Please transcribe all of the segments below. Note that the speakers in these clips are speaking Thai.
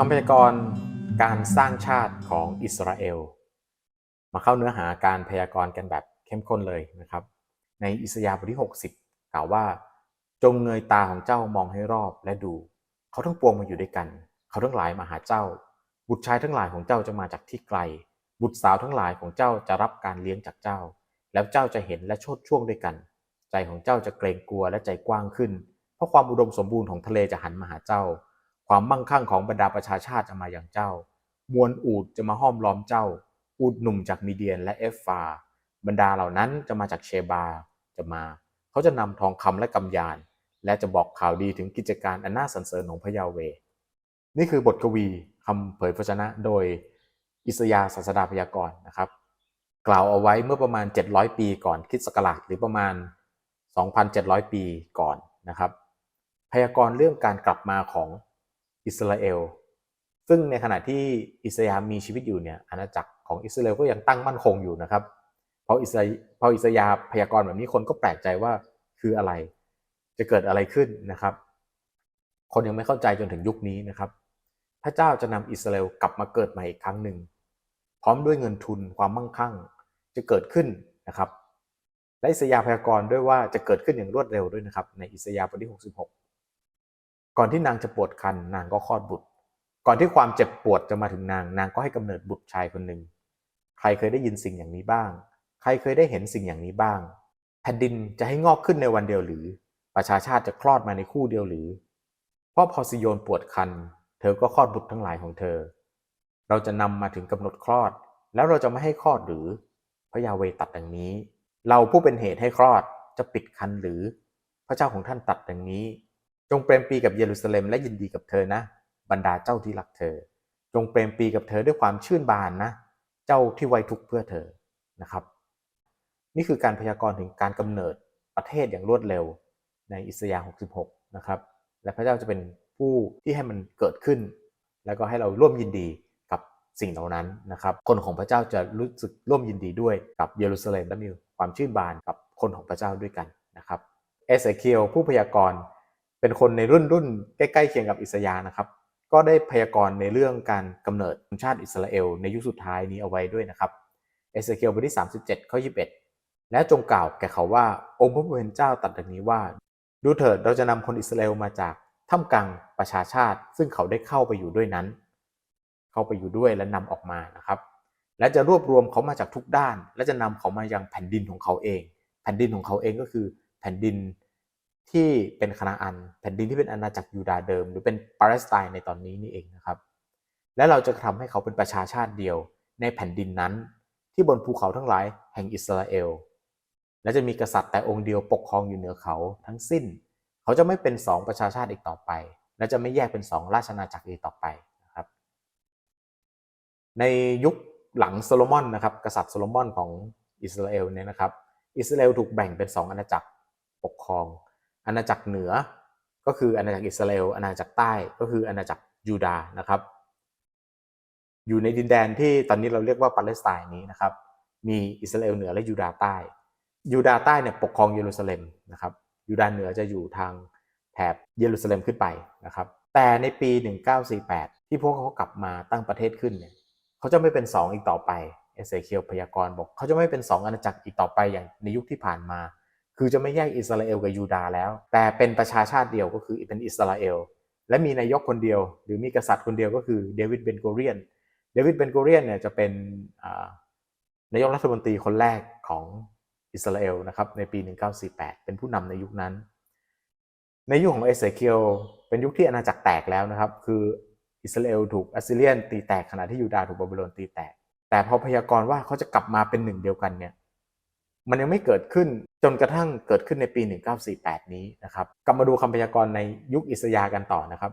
คำพยากรณ์การสร้างชาติของอิสราเอล มาเข้าเนื้อหาการพยากรณ์กันแบบเข้มข้นเลยนะครับ ในอิสยาห์บทที่ 60 กล่าวว่า จงเงยตาของเจ้ามองให้รอบและดู เขาทั้งปวงมาอยู่ด้วยกัน เขาทั้งหลายมาหาเจ้า บุตรชายทั้งหลายของเจ้าจะมาจากที่ไกล บุตรสาวทั้งหลายของเจ้าจะรับการเลี้ยงจากเจ้า แล้วเจ้าจะเห็นและโชดช่วงด้วยกัน ใจของเจ้าจะเกรงกลัวและใจกว้างขึ้น เพราะความอุดมสมบูรณ์ของทะเลจะหันมาหาเจ้า ความมั่งคั่งของบรรดาประชาชาติจะมาอย่างเจ้า มวลอูดจะมาห้อมล้อมเจ้า อูดหนุ่มจากมีเดียนและเอฟฟา บรรดาเหล่านั้นจะมาจากเชบา จะมา เขาจะนำทองคำและกำยาน และจะบอกข่าวดีถึงกิจการอันน่าสรรเสริญของพระยาเว นี่คือบทกวีคำเผยพระชนะโดยอิสยาศาสดาพยากรณ์นะครับ กล่าวเอาไว้เมื่อประมาณ 700 ปีก่อนคริสต์ศักราชหรือประมาณ 2,700 ปีก่อนนะครับ พยากรณ์เรื่องการกลับมาของ อิสราเอล ซึ่งในขณะที่อิสยาห์มีชีวิตอยู่เนี่ยอาณาจักรของอิสราเอลก็ยังตั้งมั่นคงอยู่นะครับพออิสราพออิสยาห์พยากรณ์แบบนี้คนก็แปลกใจว่าคืออะไร จะเกิดอะไรขึ้นนะครับ คนยังไม่เข้าใจจนถึงยุคนี้นะครับ พระเจ้าจะนำอิสราเอลกลับมาเกิดใหม่อีกครั้งหนึ่ง พร้อมด้วยเงินทุนความมั่งคั่งจะเกิดขึ้นนะครับและอิสยาห์พยากรณ์ด้วยว่าจะเกิดขึ้นอย่างรวดเร็วด้วยนะครับ ในอิสยาห์บทที่ 66 ก่อนที่นางจะปวดคันนางก็คลอดบุตร ก่อนที่ความเจ็บปวดจะมาถึงนาง นางก็ให้กำเนิดบุตรชายคนหนึ่ง ใครเคยได้ยินสิ่งอย่างนี้บ้าง ใครเคยได้เห็นสิ่งอย่างนี้บ้าง แผ่นดินจะให้งอกขึ้นในวันเดียวหรือ ประชาชาติจะคลอดมาในคู่เดียวหรือ เพราะพอซิโยนปวดคัน เธอก็คลอดบุตรทั้งหลายของเธอ เราจะนำมาถึงกำหนดคลอด แล้วเราจะไม่ให้คลอดหรือ พระยาเวตัดดังนี้ เราผู้เป็นเหตุให้คลอดจะปิดคันหรือ พระเจ้าของท่านตัดดังนี้ จงเปรมปรีกับเยรูซาเล็มและยินดีกับเธอนะ บรรดาเจ้าที่รักเธอ จงเปรมปรีกับเธอด้วยความชื่นบานนะ เจ้าที่ไว้ทุกข์เพื่อเธอนะครับ นี่คือการพยากรณ์ถึงการกำเนิดประเทศอย่างรวดเร็วในอิสยาห์66 นะครับ และพระเจ้าจะเป็นผู้ที่ให้มันเกิดขึ้น แล้วก็ให้เราร่วมยินดีกับสิ่งเหล่านั้นนะครับ คนของพระเจ้าจะรู้สึกร่วมยินดีด้วยกับเยรูซาเล็มและมีความชื่นบานกับคนของพระเจ้าด้วยกันนะครับ เอเสเคียวผู้พยากรณ์ เป็นคนในรุ่นรุ่นใกล้ๆเคียงกับอิสยาห์นะครับ ก็ได้พยากรณ์ในเรื่องการกำเนิดชาติอิสราเอล ในยุคสุดท้ายนี้เอาไว้ด้วยนะครับเอเสเคียวบทที่37ข้อ21 และจงกล่าวแก่เขาว่าองค์พระผู้เป็นเจ้าตรัสดังนี้ว่า ดูเถิดเราจะนำคนอิสราเอลมาจากท่ามกลางประชาชาติ ซึ่งเขาได้เข้าไปอยู่ด้วยนั้น เข้าไปอยู่ด้วยและนำออกมานะครับ และจะรวบรวมเขามาจากทุกด้าน และจะนำเขามายังแผ่นดินของเขาเอง แผ่นดินของเขาเองก็คือแผ่นดิน ที่เป็นคณาอันแผ่นดินที่เป็นอาณาจักรยูดาห์เดิม หรือเป็นปาเลสไตน์ในตอนนี้นี่เองนะครับ และเราจะทำให้เขาเป็นประชาชาติเดียวในแผ่นดินนั้น ที่บนภูเขาทั้งหลายแห่งอิสราเอล และจะมีกษัตริย์แต่องค์เดียวปกครองอยู่เหนือเขาทั้งสิ้น เขาจะไม่เป็นสองประชาชาติอีกต่อไป และจะไม่แยกเป็นสองราชอาณาจักรอีกต่อไปนะครับ ในยุคหลังโซโลมอนนะครับกษัตริย์โซโลมอนของอิสราเอลเนี่ยนะครับ อิสราเอลถูกแบ่งเป็นสองอาณาจักรปกครอง อาณาจักรเหนือก็คืออาณาจักรอิสราเอลอาณาจักรใต้ก็คืออาณาจักรยูดาห์นะครับ อยู่ในดินแดนที่ตอนนี้เราเรียกว่าปาเลสไตน์นี้นะครับ มีอิสราเอลเหนือและยูดาห์ใต้ยูดาห์ใต้เนี่ยปกครองเยรูซาเล็มนะครับยูดาห์เหนือจะอยู่ทางแถบเยรูซาเล็มขึ้นไปนะครับแต่ในปี 1948 ที่พวกเขากลับมาตั้งประเทศขึ้นเนี่ยเขาจะไม่เป็นสองอีกต่อไป เอเซเคียวพยากรณ์บอก เขาจะไม่เป็นสองอาณาจักรอีกต่อไปอย่างในยุคที่ผ่านมา คือจะไม่แยกอิสราเอลกับยูดาห์แล้ว แต่เป็นประชาชาติเดียวก็คือเป็นอิสราเอล และมีนายกคนเดียว หรือมีกษัตริย์คนเดียวก็คือเดวิดเบนโกเรียน เดวิดเบนโกเรียนเนี่ยจะเป็นนายกรัฐมนตรีคนแรกของอิสราเอลนะครับในปี 1948 เป็นผู้นำในยุคนั้น ในยุคของเอเซเคียวเป็นยุคที่อาณาจักรแตกแล้วนะครับ คืออิสราเอลถูกอัสซีเรียนตีแตกขณะที่ยูดาห์ถูกบาบิโลนตีแตก แต่พอพยากรณ์ว่าเขาจะกลับมาเป็นหนึ่งเดียวกันเนี่ยมันยังไม่เกิดขึ้น จนกระทั่งเกิดขึ้นในปี 1948 นี้นะครับกลับมาดูคำพยากรณ์ในยุคอิสยาห์กันต่อนะครับ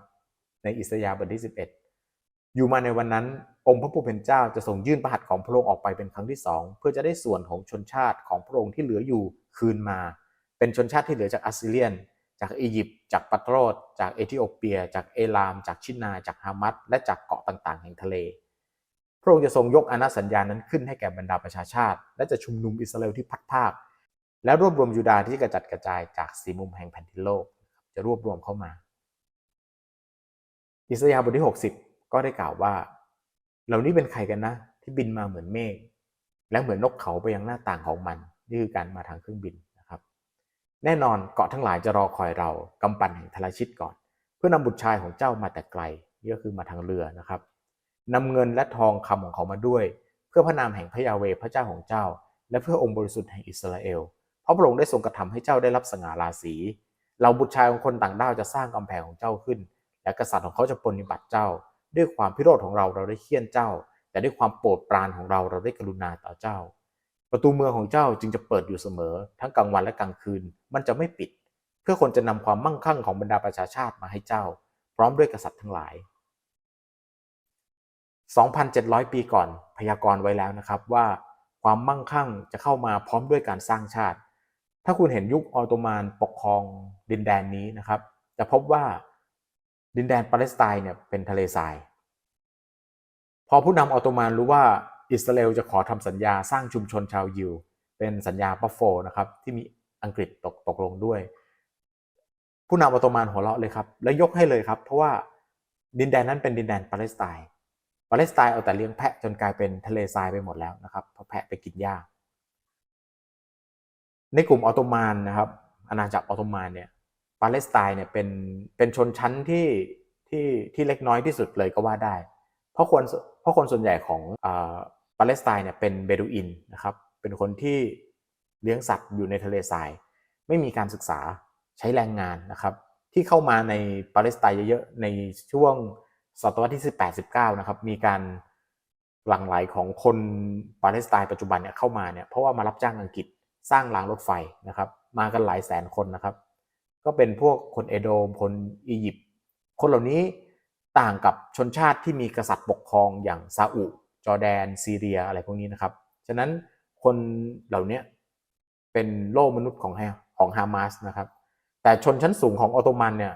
ในอิสยาห์บทที่ 11 อยู่มาในวันนั้น องค์พระผู้เป็นเจ้าจะทรงยื่นพระหัตของพระองค์ออกไปเป็นครั้งที่สองเพื่อจะได้ส่วนของชนชาติของพระองค์ที่เหลืออยู่คืนมา เป็นชนชาติที่เหลือจากอัสซีเรียน จากอียิปต์จากปัตโรดจากเอธิโอเปีย จากเอลาม จากชินา จากฮามัดและจากเกาะต่างๆ แห่งทะเลพระองค์จะทรงยกอาณาสัญญานั้นขึ้นให้แก่บรรดาประชาชาติ และจะชุมนุมอิสราเอลที่พัดภาค และรวบรวมยูดาห์ที่กระจัดกระจายจากสีมุมแห่งแผ่นดินโลก จะรวบรวมเข้ามา อิสยาห์บทที่ 60 ก็ได้กล่าวว่า เหล่านี้เป็นใครกันนะ ที่บินมาเหมือนเมฆและเหมือนนกเขาไปยังหน้าต่างของมันนี่คือการมาทางเครื่องบินนะครับ แน่นอนเกาะทั้งหลายจะรอคอยเรากำปั่นแห่งทรชิตก่อน เพื่อนำบุตรชายของเจ้ามาแต่ไกลนี่ก็คือมาทางเรือนะครับนำเงินและทองคำของเขามาด้วย เพื่อพระนามแห่งพระยาเวพระเจ้าของเจ้า และเพื่อองค์บริสุทธิ์แห่งอิสราเอล เพราะพระองค์ได้ทรงกระทำให้เจ้าได้รับสง่าราศีเราบุตรชายของคนต่างด้าวจะสร้างกำแพงของเจ้าขึ้น และกษัตริย์ของเขาจะปฏิบัติเจ้า ด้วยความพิโรธของเราเราได้เคี่ยนเจ้า แต่ด้วยความโปรดปรานของเราเราได้กรุณาต่อเจ้า ประตูเมืองของเจ้าจึงจะเปิดอยู่เสมอ ทั้งกลางวันและกลางคืนมันจะไม่ปิด เพื่อคนจะนำความมั่งคั่งของบรรดาประชาชาติมาให้เจ้า พร้อมด้วยกษัตริย์ทั้งหลาย 2,700 ปีก่อนพยากรณ์ไว้แล้วนะครับว่า ความมั่งคั่งจะเข้ามาพร้อมด้วยการสร้างชาติ ถ้าคุณเห็นยุคออตโตมันปกครองดินแดนนี้นะครับ จะพบว่าดินแดนปาเลสไตน์เนี่ยเป็นทะเลทราย พอผู้นำออตโตมันรู้ว่าอิสราเอลจะขอทำสัญญาสร้างชุมชนชาวยิว เป็นสัญญาบัฟโฟนะครับที่มีอังกฤษตกตกลงด้วย ผู้นำออตโตมันหัวเราะเลยครับ และยกให้เลยครับ เพราะว่าดินแดนนั้นเป็นดินแดนปาเลสไตน์ปาเลสไตน์เอาแต่เลี้ยงแพะจนกลายเป็นทะเลทรายไปหมดแล้วนะครับเพราะแพะไปกินหญ้า ในกลุ่มออตโตมันนะครับอาณาจักรออตโตมันเนี่ยปาเลสไตน์เนี่ยเป็นเป็นชนชั้นที่ที่ที่เล็กน้อยที่สุดเลยก็ว่าได้ เพราะคนเพราะคนส่วนใหญ่ของปาเลสไตน์เนี่ยเป็นเบดูอินนะครับเป็นคนที่เลี้ยงสัตว์อยู่ในทะเลทราย ไม่มีการศึกษาใช้แรงงานนะครับที่เข้ามาในปาเลสไตน์เยอะๆในช่วงศตวรรษที่ 18 19 นะครับ มีการหลั่งไหลของคนปาเลสไตน์ปัจจุบันเนี่ยเข้ามาเนี่ยเพราะว่ามารับจ้างอังกฤษ สร้างรางรถไฟนะครับ มากันหลายแสนคนนะครับ ก็เป็นพวกคนเอโดมคนอียิปต์คนเหล่านี้ต่างกับชนชาติที่มีกษัตริย์ปกครองอย่างซาอุจอร์แดน ซีเรียอะไรพวกนี้นะครับ ฉะนั้นคนเหล่านี้เป็นโล่มนุษย์ของของฮามาสนะครับ แต่ชนชั้นสูงของออตโตมันเนี่ย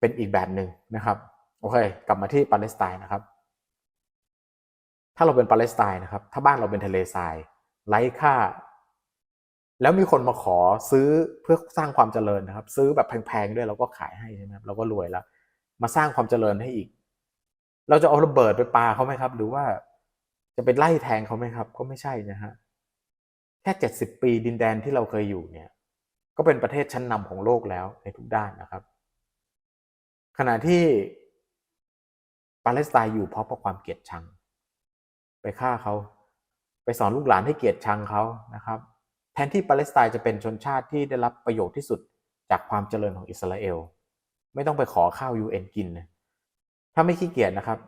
เป็นอีกแบบหนึ่งนะครับ โอเค กลับมาที่ปาเลสไตน์นะครับ ถ้าเราเป็นปาเลสไตน์นะครับ ถ้าบ้านเราเป็นทะเลทรายไร้ค่า แล้วมีคนมาขอซื้อเพื่อสร้างความเจริญนะครับ ซื้อแบบแพงๆด้วยเราก็ขายให้ใช่ไหมครับเราก็รวยแล้ว มาสร้างความเจริญให้อีก เราจะเอาระเบิดไปปาเขาไหมครับ หรือว่าจะไปไล่แทงเขาไหมครับ ก็ไม่ใช่นะฮะแค่เจ็ดสิบปีดินแดนที่เราเคยอยู่เนี่ย ก็เป็นประเทศชั้นนำของโลกแล้วในทุกด้านนะครับ ขณะที่ปาเลสไตน์อยู่เพราะเพราะความเกลียดชัง ไปฆ่าเขา ไปสอนลูกหลานให้เกลียดชังเขานะครับ นที่ปาเลสไตน์จะเป็นชนชาติที่ได้รับประโยชน์ที่สุดจากความเจริญของอิสราเอล ไม่ต้องไปขอข้าวยูเอ็นกิน ถ้าไม่ขี้เกียจนะครับ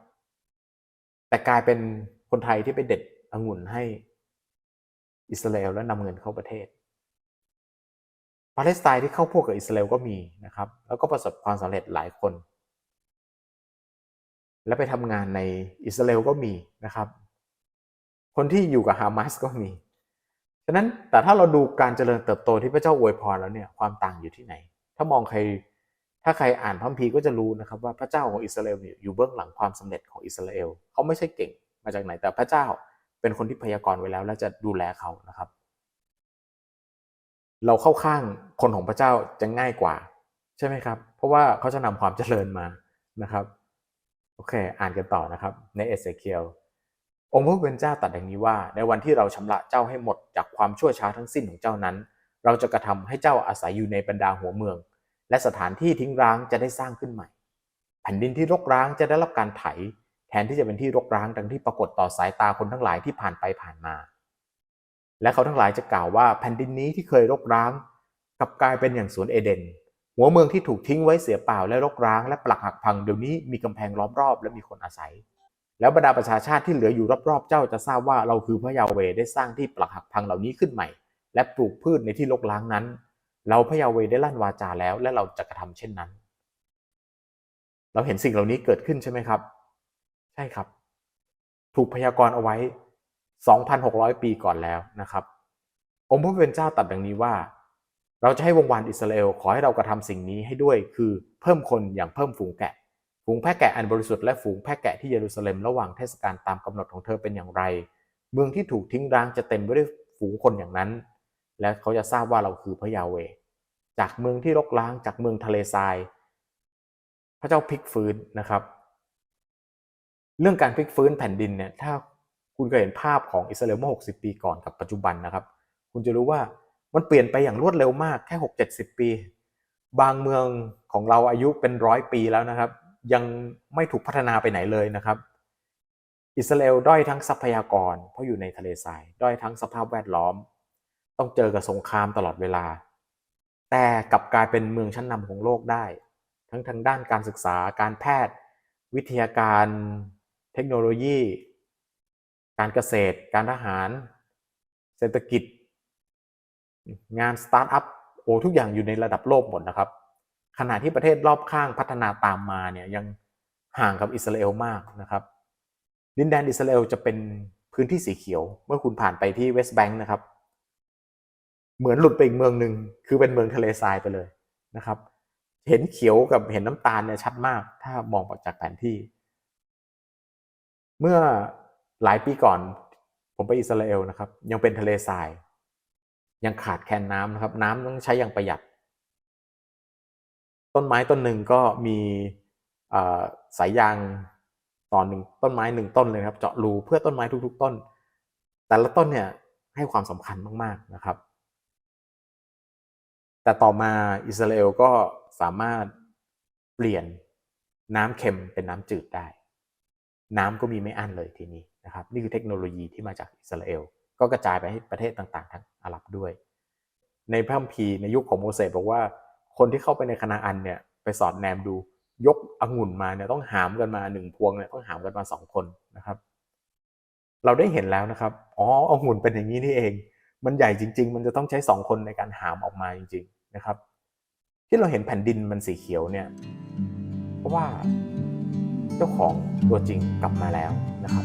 แต่กลายเป็นคนไทยที่ไปเด็ดองุ่นให้อิสราเอลแล้วนำเงินเข้าประเทศ ปาเลสไตน์ที่เข้าพวกกับอิสราเอลก็มีนะครับ แล้วก็ประสบความสำเร็จหลายคน และไปทำงานในอิสราเอลก็มีนะครับ คนที่อยู่กับฮามาสก็มี ฉะนั้นแต่ถ้าเราดูการเจริญเติบโตที่พระเจ้าอวยพรแล้วเนี่ยความต่างอยู่ที่ไหน ถ้ามองใครถ้าใครอ่านพระคัมภีร์ก็จะรู้นะครับว่าพระเจ้าของอิสราเอลอยู่เบื้องหลังความสำเร็จของอิสราเอลเขาไม่ใช่เก่งมาจากไหนแต่พระเจ้าเป็นคนที่พยากรณ์ไว้แล้ว และจะดูแลเขานะครับ เราเข้าข้างคนของพระเจ้าจะง่ายกว่า ใช่ไหมครับ เพราะว่าเขาจะนำความเจริญมานะครับโอเค อ่านกันต่อนะครับในเอเสเคียล องค์พระผู้เป็นเจ้าตรัสอย่างนี้ว่า ในวันที่เราชำระเจ้าให้หมดจากความชั่วช้าทั้งสิ้นของเจ้านั้น เราจะกระทำให้เจ้าอาศัยอยู่ในบรรดาหัวเมือง และสถานที่ทิ้งร้างจะได้สร้างขึ้นใหม่ แผ่นดินที่รกร้างจะได้รับการไถ แทนที่จะเป็นที่รกร้างดังที่ปรากฏต่อสายตาคนทั้งหลายที่ผ่านไปผ่านมา และเขาทั้งหลายจะกล่าวว่าแผ่นดินนี้ที่เคยรกร้างกลับกลายเป็นอย่างสวนเอเดน หัวเมืองที่ถูกทิ้งไว้เสียเปล่าและรกร้าง และปลักหักพังเดี๋ยวนี้มีกำแพงล้อมรอบและมีคนอาศัย แล้วบรรดาประชาชาติที่เหลืออยู่รอบๆ เจ้าจะทราบว่าเราคือพระยาเวได้สร้างที่ปลักหักพังเหล่านี้ขึ้นใหม่ และปลูกพืชในที่รกร้างนั้น เราพระยาเวได้ลั่นวาจาแล้ว และเราจะกระทำเช่นนั้น เราเห็นสิ่งเหล่านี้เกิดขึ้นใช่ไหมครับ ใช่ครับ ถูกพยากรณ์เอาไว้ 2,600 ปีก่อนแล้วนะครับ องค์พระผู้เป็นเจ้าตรัสดังนี้ว่า เราจะให้วงวานอิสราเอลขอให้เรากระทำสิ่งนี้ให้ด้วยคือเพิ่มคนอย่างเพิ่มฝูงแกะ ฝูงแพะแกะอันบริสุทธิ์และฝูงแพะแกะที่เยรูซาเล็มระหว่างเทศกาลตามกำหนดของเธอเป็นอย่างไร เมืองที่ถูกทิ้งร้างจะเต็มไปด้วยฝูงคนอย่างนั้น และเขาจะทราบว่าเราคือพระยาเว จากเมืองที่รกร้างจากเมืองทะเลทราย พระเจ้าพลิกฟื้นนะครับ เรื่องการพลิกฟื้นแผ่นดินเนี่ยถ้าคุณเคยเห็นภาพของอิสราเอลเมื่อ 60 ปีก่อนกับปัจจุบันนะครับ คุณจะรู้ว่ามันเปลี่ยนไปอย่างรวดเร็วมากแค่ 6-70 ปี บางเมืองของเราอายุเป็นร้อยปีแล้วนะครับ ยังไม่ถูกพัฒนาไปไหนเลยนะครับ อิสราเอลด้อยทั้งทรัพยากร เพราะอยู่ในทะเลทราย ด้อยทั้งสภาพแวดล้อม ต้องเจอกับสงครามตลอดเวลา แต่กลับกลายเป็นเมืองชั้นนำของโลกได้ ทั้งทางด้านการศึกษาการแพทย์ วิทยาการเทคโนโลยี การเกษตร การทหาร เศรษฐกิจ งานสตาร์ทอัพโอ้ทุกอย่างอยู่ในระดับโลกหมดนะครับ ขณะที่ประเทศรอบข้างพัฒนาตามมาเนี่ยยังห่างกับอิสราเอลมากนะครับดินแดนอิสราเอลจะเป็นพื้นที่สีเขียว เมื่อคุณผ่านไปที่เวสต์แบงค์นะครับ เหมือนหลุดไปอีกเมืองหนึ่งคือเป็นเมืองทะเลทรายไปเลยนะครับ เห็นเขียวกับเห็นน้ำตาลเนี่ยชัดมาก ถ้ามองจากแผนที่ เมื่อหลายปีก่อน ผมไปอิสราเอลนะครับ ยังเป็นทะเลทราย ยังขาดแคลนน้ำนะครับ น้ำต้องใช้อย่างประหยัด ต้นไม้ต้นหนึ่งก็มีสายยางต่อหนึ่งต้นไม้หนึ่งต้นเลยครับ เจาะรูเพื่อต้นไม้ทุก ๆ ต้น แต่ละต้นเนี่ยให้ความสำคัญมากๆนะครับ แต่ต่อมาอิสราเอลก็สามารถเปลี่ยนน้ำเค็มเป็นน้ำจืดได้ น้ำก็มีไม่อั้นเลยทีนี้นะครับ นี่คือเทคโนโลยีที่มาจากอิสราเอลก็กระจายไปให้ประเทศต่างๆ ทั้งอาหรับด้วย ในพระคัมภีร์ในยุคของโมเสสบอกว่า คนที่เข้าไปในคณาอันเนี่ยไปสอดแนมดูยกองุ่นมาเนี่ยต้องหามกันมาหนึ่งพวงเนี่ยต้องหามกันมาสองคนนะครับ เราได้เห็นแล้วนะครับอ๋อองุ่นเป็นอย่างนี้นี่เอง มันใหญ่จริง ๆ มันจะต้องใช้สองคนในการหามออกมาจริง ๆนะครับ ที่เราเห็นแผ่นดินมันสีเขียวเนี่ยเพราะว่าเจ้าของตัวจริงกลับมาแล้วนะครับ